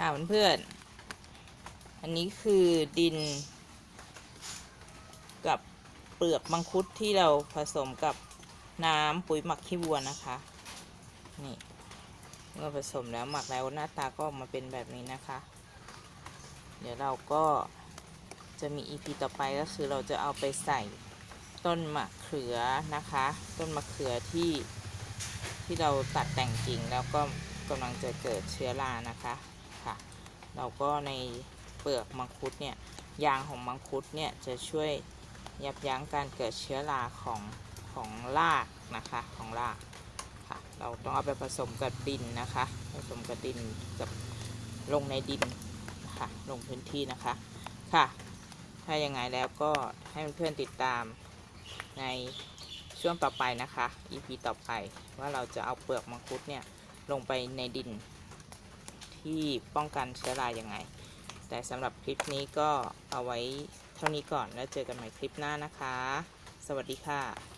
ค่ะเพื่อนๆอันนี้คือดิน กับเปลือกมังคุดที่เราผสมกับน้ำปุ๋ยหมักขี้วัวนะคะ นี่เมื่อผสมแล้วหมักแล้วหน้าตาก็ออกมาเป็นแบบนี้นะคะ เดี๋ยวเราก็จะมี EP ต่อไปก็คือเราจะเอาไปใส่ต้นมะเขือนะคะ ต้นมะเขือที่ที่เราตัดแต่งกิ่งแล้วก็กำลังจะเกิดเชื้อรานะคะ ค่ะ เราก็ในเปลือกมังคุดเนี่ยยางของมังคุดเนี่ยจะช่วยยับยั้งการเกิดเชื้อราของของรากนะคะของรากค่ะเราต้องเอาไปผสมกับดินนะคะ ผสมกับดินกับลงในดินนะคะลงพื้นที่นะคะค่ะ ถ้ายังไงแล้วก็ให้เพื่อนๆติดตามในช่วงต่อไปนะคะ EP ต่อไปว่าเราจะเอาเปลือกมังคุดเนี่ยลงไปในดิน ที่ป้องกันเชื้อรายังไง แต่สำหรับคลิปนี้ก็เอาไว้เท่านี้ก่อนแล้วเจอกันใหม่คลิปหน้านะคะ สวัสดีค่ะ